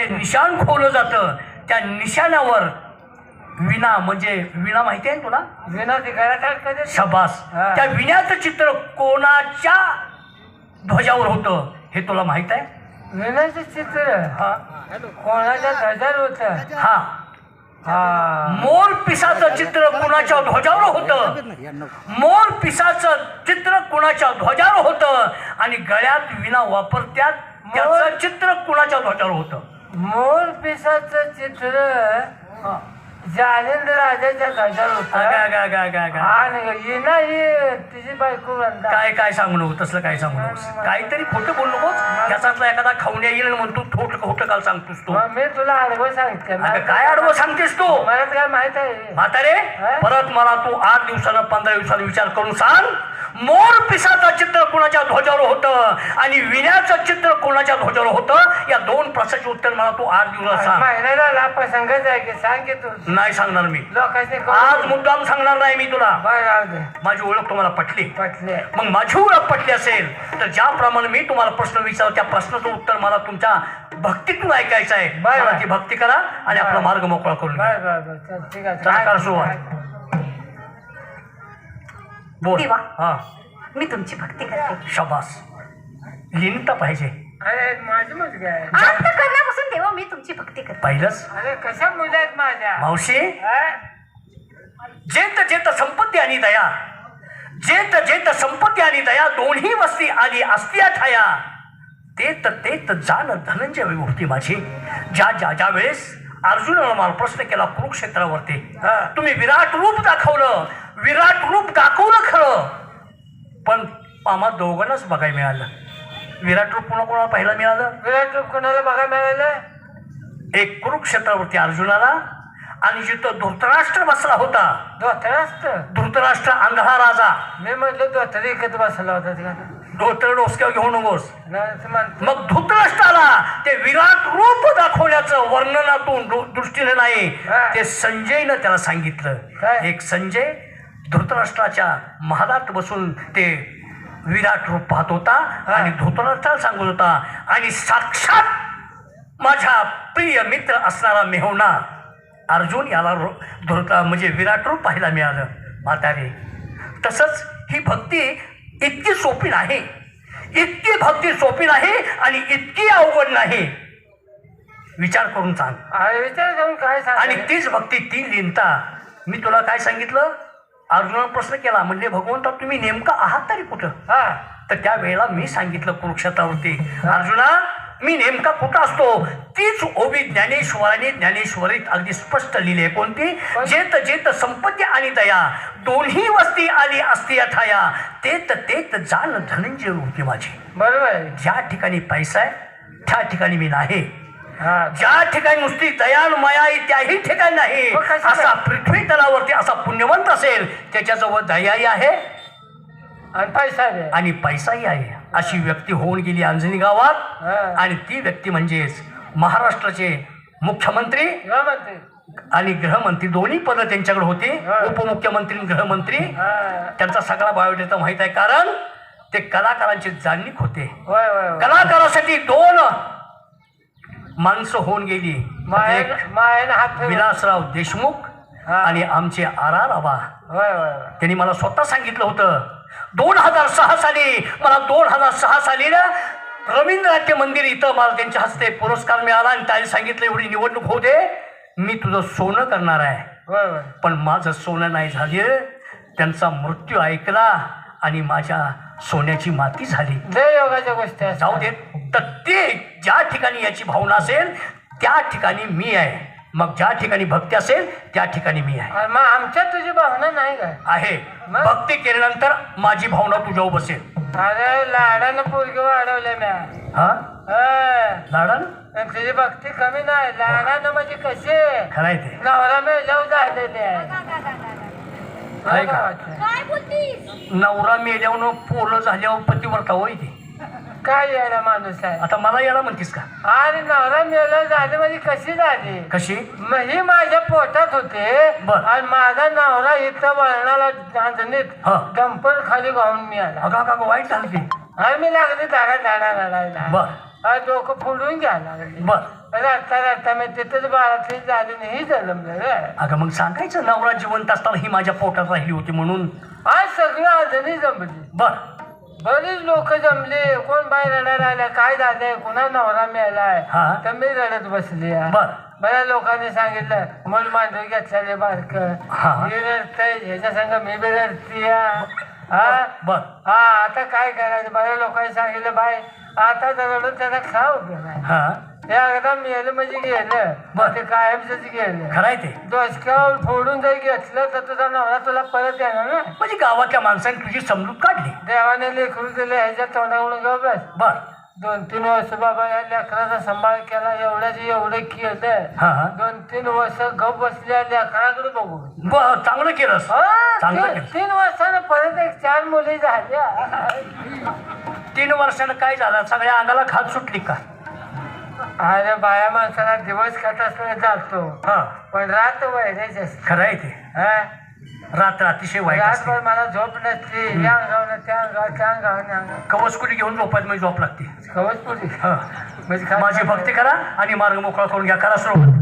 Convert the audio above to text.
ते निशाण खोवलं जातं. त्या निशाण्यावर विना म्हणजे विना माहिती आहे तुला? विना ते शबास. त्या विण्याचं चित्र कोणाच्या ध्वजावर होतं हे तुला माहीत आहे? विनाचं चित्र? हा. कोणाच्या ध्वजावर होत? हा. हा. मोर पिसाचं चित्र कुणाच्या ध्वजावर होतं? मोर पिसाचं चित्र कुणाच्या ध्वजावर होतं? आणि गळ्यात विना वापरत्यात त्याचं चित्र कुणाच्या ध्वजावर होतं? मोर पिसाचं चित्र जालिंद राजाच्या ध्वजावर होत अगं, अगं, अगं, अगं, अगं. आणि हिना ही तिची बायको काय काय सांगू नको तसलं काय सांगू नकोस काहीतरी खोटं बोलू नकोस. त्याच्यातला एखादा खावण्या येईल आणि म्हणतो खोट खोटं काल सांगतोस तू. मग मी तुला आडवं सांगते. अगं काय आडवं सांगतेस तू? मला काय माहीत आहे. म्हातारे हा? परत मला तू आठ दिवसानं पंधरा दिवसानं विचार करून सांग. मोर पिसाचं चित्र कोणाच्या ध्वजावर होतं आणि विण्याचं चित्र कोणाच्या ध्वजावर होतं? या दोन प्रश्नाचे उत्तर मला तू आठ दिवसात सांग. महिन्याला प्रसंगच आहे की सांग की तू. नाही सांगणार मी. आज मुद्दाम सांगणार नाही मी तुला. माझी ओळख तुम्हाला पटली. पटले. मग माझी ओळख पटली असेल तर ज्याप्रमाणे मी तुम्हाला प्रश्न विचारतो त्या प्रश्नाचं उत्तर मला तुमच्या भक्तीतून ऐकायचं आहे. मला ती भक्ती करा आणि आपला. मार्ग मोकळा करून घ्या. सुरुवात. बोल. हा. मी तुमची भक्ती करते. शबास. लिहिता पाहिजे. अरे माझी मुलगी आहे. अंतकरणापासून देवा मी तुमची भक्ती करते. पाहिलंच? अरे कशा मुली आहेत माझ्या? मावशी? हा? जेत जेत संपत्ती आणि दया. जेत जेत संपत्ती आणि दया दोन्ही वस्ती आली असत्या ठाया. तेत तेत जाण धनंजय विभूती माझी. ज्या ज्या ज्या वेळेस अर्जुनानं मला प्रश्न केला कुरुक्षेत्रावरती हा. तुम्ही विराट रूप दाखवलं विराट रूप दाखवलं खरं. पण आम्हा दोघांनाच बघायला मिळालं. विराट रूप पुन्हा कोणाला पाहायला मिळालं? विराट रूप कोणाला बघायला मिळालं एक कुरुक्षेत्रावरती अर्जुनाला आणि जिथं धृतराष्ट्र बसला होता. धोतरास्त धृतराष्ट्र आंधळा राजा. मी म्हटलं धोतर एकत बसला होता धोतर डोसक्यावर घेऊ नकोस मग धृतराष्ट्राला ते विराट रूप दाखवण्याचं वर्णनातून दृष्टीने नाही. ते संजयनं त्याला सांगितलं? एक संजय धृतराष्ट्राच्या महालात बसून ते विराट रूप पाहत होता आणि धृतराष्ट्राला सांगत होता आणि साक्षात माझ्या प्रिय मित्र असणारा मेहोणा अर्जुन याला रो- धृत म्हणजे विराट रूप पाहायला मिळालं. म्हातारे तसंच ही भक्ती इतकी सोपी नाही. इतकी भक्ती सोपी नाही आणि इतकी अवघड नाही. विचार करून सांग. विचार करून काय आणि सांग तीच भक्ती ती लिहिता. मी तुला काय सांगितलं? अर्जुनानं प्रश्न केला म्हणजे भगवंता तुम्ही नेमका आहात तरी कुठं? हा. तर त्या वेळेला मी सांगितलं कुरुक्षेत्रावरती अर्जुना मी नेमका कुठं असतो? तीच ओवी ज्ञानेश्वराने ज्ञानेश्वरीत अगदी स्पष्ट लिहिली. कोणती? जेत जेत संपत्ती आणि दया. दोन्ही वस्ती आली असती अठाया तेत तेत जाण धनंजय होती माझी. बरोबर. ज्या ठिकाणी पैसा आहे त्या ठिकाणी मी नाही. ज्या ठिकाणी नुसती दयान माया आहे त्याही ठिकाणी नाही? असा पृथ्वी तलावरती असा पुण्यवंत असेल त्याच्याजवळ दयाही आहे आणि पैसा आणि पैसाही आहे. अशी व्यक्ती होऊन गेली अंजनी गावात. आणि ती व्यक्ती म्हणजेच महाराष्ट्राचे मुख्यमंत्री आणि गृहमंत्री दोन्ही पदं त्यांच्याकडे होती. उपमुख्यमंत्री आणि गृहमंत्री. त्यांचा सगळा बायोडेटा माहीत आहे कारण ते कलाकारांचे जाणीक होते. कलाकारासाठी दोन माणसं होऊन गेली. मायन एक मायन हात फिरवून- विलासराव देशमुख हा. आणि आमचे आर आर आबा. होय होय होय. त्यांनी मला स्वतः सांगितलं होतं दोन हजार सहा साली मला दोन हजार सहा साली ना रवींद्र नाट्य मंदिर इथं मला त्यांच्या हस्ते पुरस्कार मिळाला आणि त्यांनी सांगितलं एवढी निवडणूक होऊ दे मी तुझं सोनं करणार आहे. होय होय. पण माझं सोनं नाही झाले. त्यांचा मृत्यू ऐकला आणि माझ्या सोन्याची माती झाली. लय योगाच्या गोष्टी असतात. जाऊ देत तर ते ज्या ठिकाणी याची भावना असेल त्या ठिकाणी मी आहे. मग ज्या ठिकाणी भक्ती असेल त्या ठिकाणी मी आहे. मग आमच्यात तुझी भावना नाही काय? आहे. मग? भक्ती केल्यानंतर माझी भावना तुझ्यावर बसेल अरे लाडानं पोरगी वाढवले म्या. हा? हा. लाडन? आणि तुझी भक्ती कमी नाही. लाडानं म्हणजे कशी? खरं आहे ते. नवरा मेल्यावर झालेले आहे का? वाटतं? काय बोलतीस? नवरा मेल्यावर पोरं झाल्यावर पतिव्रता होय ते. काय येणं माणूस आहे? आता मला याला म्हणतीस का? आणि नवरा मेल्यावर झाले म्हणजे कशी झाली? कशी? ही माझ्या पोटात होते. बर. आणि माझा नवरा इथं वळणाला चांदणीत हा. डंपर खाली गाऊन मी आला. अगं अगं अगं, वाईट झालं ते. आणि मी लागली धाडा धाडा रडायला बर. डोकं फोडून घ्यायला लागली. बर. मी तिथेच झाली रे. अगं मग सांगायचं नवरा जिवंत असताना ही माझ्या पोटात राहिली होती म्हणून? आज सगळं अजूनही जमली. बर. बरीच लोक जमले. कोण बाहेर रडायला आल्या काय झालंय? कुणा नवरा मिळालाय? हा. तर मी रडत बसली. आहे. बर. बऱ्याच लोकांनी सांगितलं मूल मांडव घेतलेले बारक. हा. मी रडतय ह्याच्या संग मी बी रडती हा बर. हा. आता काय करायचं? बऱ्याच लोकांनी सांगितलं बाय आता रडून त्याचा खा उपयोग आहे हा. हे एकदा मेलं म्हणजे गेलं बरं. ते कायमच गेलं. खरंय ते. डोसक्यावर फोडून जर घेतलं तर तुझा नवरा तुला परत येणार ना? म्हणजे गावातल्या माणसाने तुझी समजूत काढली. देवाने लेकरू दिले ह्याच्या तोंडाकडून ग बस. बर. दोन तीन वर्ष बाबा या लेकराचा सांभाळ केला एवढ्याच एवढं केलं. हा दोन तीन वर्ष गप बसल्या लेकराकडे बघू बर चांगलं केलंस. हा, चांगलं तीन- केलं तीन वर्षानं परत एक चार मुली झाल्या. तीन वर्षानं काय झालं? सगळ्या अंगाला खात सुटली का? अरे बाया माणसाला दिवस खात असला जातो पण रात वैरेच खरं आहे ते. रात्र अतिशय वाईट असते. मला झोप नसते या अंगावर त्या अंगावर त्या अंगावनं अंगावर. कवच कुठे घेऊन झोपायत म्हणजे झोप लागते. कवच कुठे हा. म्हणजे माझी भक्ती करा आणि मार्ग मोकळा करून घ्या. करा सुरुवात.